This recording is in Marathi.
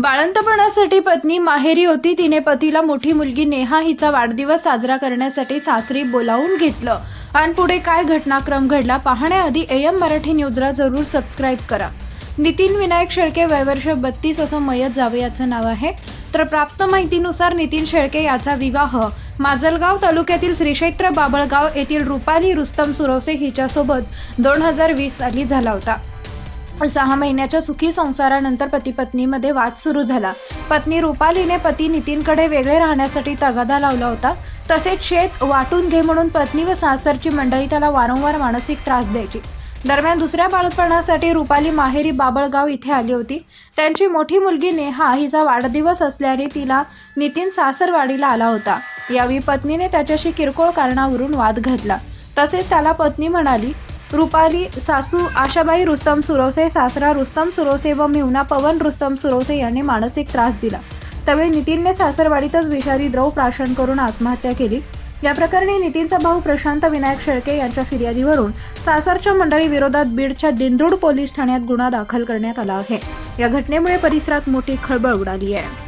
बाळंतपणासाठी पत्नी माहेरी होती. तिने पतीला मोठी मुलगी नेहा हिचा वाढदिवस साजरा करण्यासाठी सासरी बोलावून घेतलं. आणि पुढे काय घटनाक्रम घडला पाहण्याआधी एम मराठी न्यूजला जरूर सबस्क्राईब करा. नितीन विनायक शेळके वयवर्ष बत्तीस असं मयत जावे याचं नाव आहे. तर प्राप्त माहितीनुसार नितीन शेळके याचा विवाह माजलगाव तालुक्यातील श्रीक्षेत्र बाबळगाव येथील रुपाली रुस्तम सुरवसे हिच्यासोबत दोन हजार वीस साली झाला होता. सहा महिन्याच्या सुखी संसारानंतर पती पत्नीमध्ये वाद सुरू झाला. पत्नी रुपालीने पती नितीनकडे वेगळे राहण्यासाठी तगादा लावला होता. तसेच शेत वाटून घे म्हणून पत्नी व सासरची मंडळी त्याला वारंवार मानसिक त्रास द्यायची. दरम्यान दुसऱ्या बाळपणासाठी रुपाली माहेरी बाबळगाव इथे आली होती. त्यांची मोठी मुलगी नेहा हिचा वाढदिवस असल्याने तिला नितीन सासरवाडीला आला होता. यावेळी पत्नीने त्याच्याशी किरकोळ कारणावरून वाद घातला. तसेच त्याला पत्नी म्हणाली रुपाली सासू आशाबाई रुस्तम सुरवसे सासरा रुस्तम सुरवसे व मिवना पवन रुस्तम सुरवसे यांनी मानसिक त्रास दिला. त्यावेळी नितीनने सासरवाडीतच विषारी द्रव प्राशन करून आत्महत्या केली. या प्रकरणी नितीनचा भाऊ प्रशांत विनायक शेळके यांच्या फिर्यादीवरून सासरच्या मंडळी विरोधात बीडच्या दिंडोड पोलीस ठाण्यात गुन्हा दाखल करण्यात आला आहे. या घटनेमुळे परिसरात मोठी खळबळ उडाली आहे.